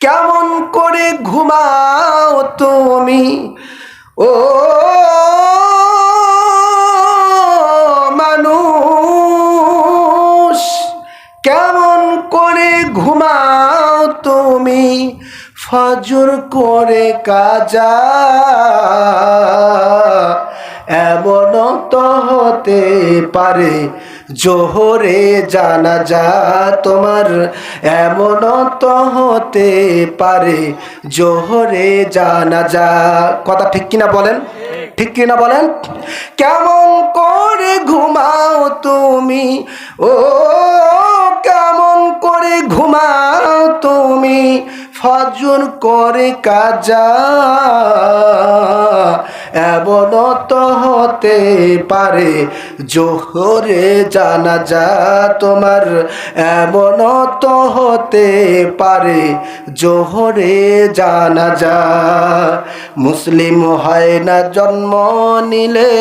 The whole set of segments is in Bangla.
কেমন করে ঘুমাও তুমি? ও মানুষ কেমন করে ঘুমাও তুমি? ফজর করে কাজা এমন তো হতে পারে, জোহরে জানা যা তোমার। এমন তো হতে পারে, জোহরে জানা যা। কথা ঠিক কিনা বলেন? ঠিক কিনা বলেন? কেমন করে ঘুমাও তুমি? ও, কেমন করে ঘুমাও তুমি? ফজর করে কাজা। এমন তো হতে পারে, জোহরে জানা যা তোমার। এমন তো হতে পারে, জোহরে জানা যা। মুসলিম হয় না জন্ম নিলে,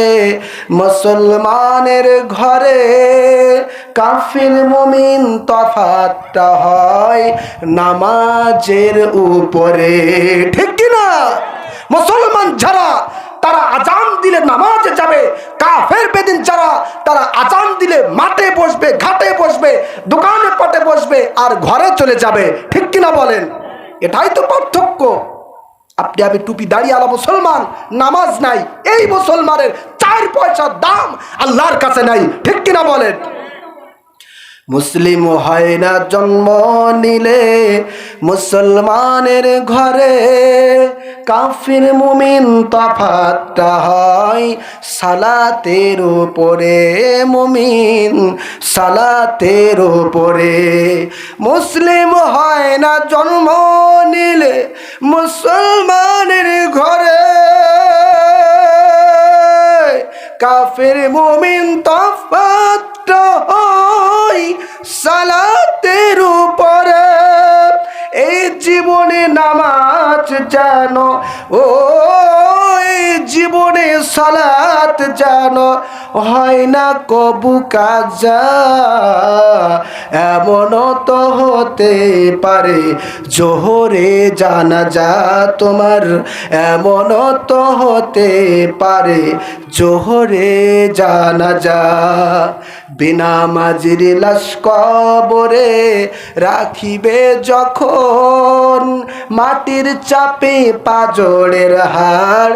মুসলমানের ঘরে কাফির মুমিন তফাতটা হয় নামাজের উপরে। ঠিক মুসলমান যারা, তারা আজান দিলে নামাজে যাবে, কাফের বেদিন যারা, তারা আজান দিলে মাঠে বসবে, ঘাটে বসবে দোকানে পাটে বসবে আর ঘরে চলে যাবে। ঠিক কিনা বলেন? এটাই তো পার্থক্য। আপনি আমি টুপি দাঁড়িয়ে আলা মুসলমান, নামাজ নাই, এই মুসলমানের চার পয়সার দাম আল্লাহর কাছে নাই। ঠিক কিনা বলেন? মুসলিম হয় না জন্ম নিলে মুসলমানের ঘরে কাফির মুমিন তফাতটা হয় সালাতের উপরে মুমিন, সালাতের উপরে। মুসলিম হয় না জন্ম নিলে মুসলমানের ঘরে। কাফের মুমিন তফাতটা হয় সালাতের উপরে। এই জীবনে নামাজ যেন ও জীবনে সালাত যেন হয় না, কবু কাজা এমন তো হতে পারে, জোহরে জানা যা তোমার এমন তো হতে পারে, জোহরে জানা যা বিনা মাজির লাশ কবরে রাখিবে যখন মাটির চাপে পাজরের হাড়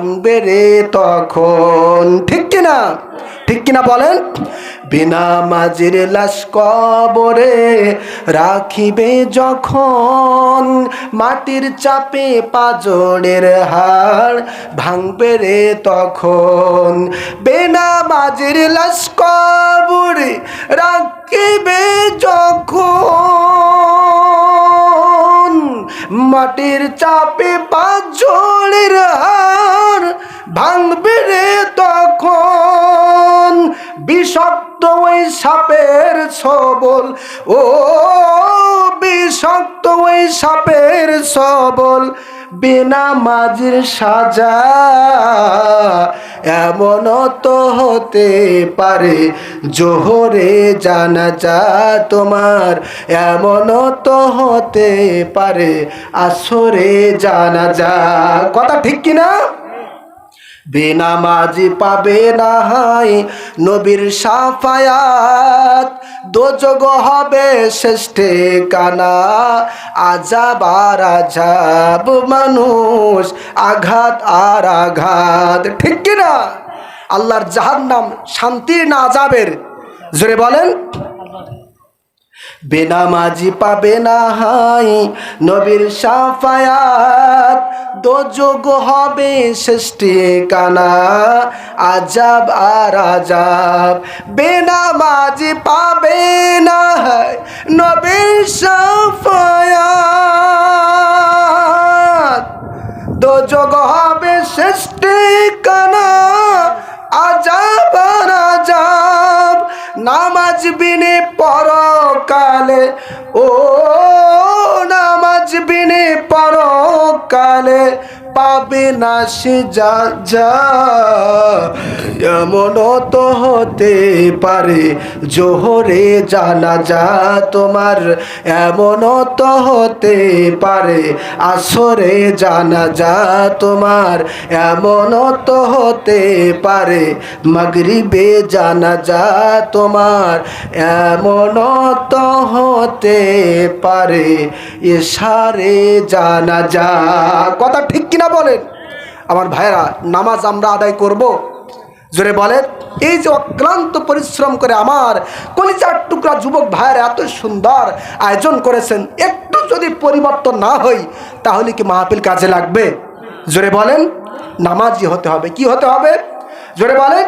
ভাঙবে রে তখন। ঠিক কিনা? ঠিক কিনা বলেন? বিনা মাজির লাশ কবরে রাখিবে যখন মাটির চাপে পাজরের হাড় ভাঙবে রে তখন। বিনা মাঝির লাশ কবরে রাখিবে যখন মাটির চাপে পাজরের হাড় ভাঙবে রে তখন বিষাক্ত ওই সাপের সবল। ও বিষাক্ত ওই সাপের সবল। বিনা মাঝির সাজা এমন তো হতে পারে, জোহরে জানা যা তোমার। এমন তো হতে পারে, আসরে জানা যা কথা ঠিক কিনা? বেনামাজি পাবে না হাই নবীর সাফায়াত। দোজগ হবে শেষে কানা আজাব আর আজাব মানুষ, আঘাত আর আঘাত। ঠিক কিনা? আল্লাহর জাহান্নাম শান্তির না আজাবের জোরে বলেন। বেনামাজি পাবে না হাই, নবীর সাফায়াত। দোযোগ হবে সৃষ্টি কানা, আজাব আর আজাব। বেনামাজি পাবে না হাই, নবীর সাফায়াত। দোযোগ হবে সৃষ্টি নামাজ বিনে পরকালে ও নামাজ বিনে পরকালে পাবে না সে যা যা। এমনও তো হতে পারে, জোহরে জানা যা তোমার। এমনও তো হতে পারে, আসরে জানা যা তোমার। এমনও তো হতে পারে, মগরিবে জানা যা তোমার। এমনও তো হতে পারে এসারে জানা যা। কথা ঠিক কিনা বলেন? আমার ভাইয়েরা, নামাজ আমরা আদায় করব। জোরে বলেন, এই যে অক্লান্ত পরিশ্রম করে আমার কলিচার টুকরা যুবক ভাইয়েরা এত সুন্দর আয়োজন করেছেন, একটু যদি পরিবর্তন না হই, তাহলে কি মাহফিল কাজে লাগবে? জোরে বলেন নামাজই হতে হবে। কি হতে হবে? জোরে বলেন